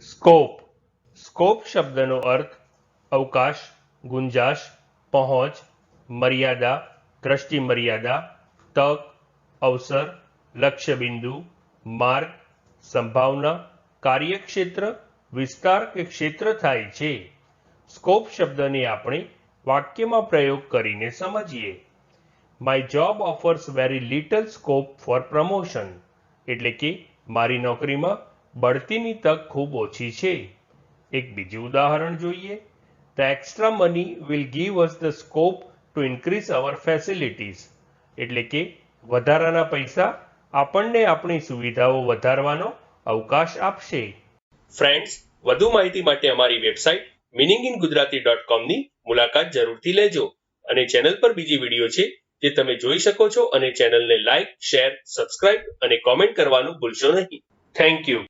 Scope scope શબ્દનો અર્થ અવકાશ, ગુંજાશ, પહોંચ, મર્યાદા દ્રષ્ટિ મર્યાદા તક, અવસર, લક્ષ્યબિંદુ, માર્ગ, સંભાવના, કાર્યક્ષેત્ર, વિસ્તાર કે ક્ષેત્ર થાય છે. સ્કોપ શબ્દને આપણે વાક્યમાં પ્રયોગ કરીને સમજીએ. My job offers very little scope for promotion એટલે કે મારી નોકરીમાં બઢતીની તક ખૂબ ઓછી છે. એક બીજું ઉદાહરણ જોઈએ. The extra money will give us the scope to increase our facilities એટલે કે વધારાના પૈસા આપણને આપણી સુવિધાઓ વધારવાનો અવકાશ આપશે. ફ્રેન્ડ્સ વધુ માહિતી માટે અમારી website meaning in Gujarati dot કોમની મુલાકાત જરૂરથી લેજો અને ચેનલ પર બીજી વીડિયો છે જે તમે જોઈ શકો છો અને ચેનલને લાઇક શેર સબસ્ક્રાઇબ અને કોમેન્ટ કરવાનું ભૂલશો નહીં. Thank you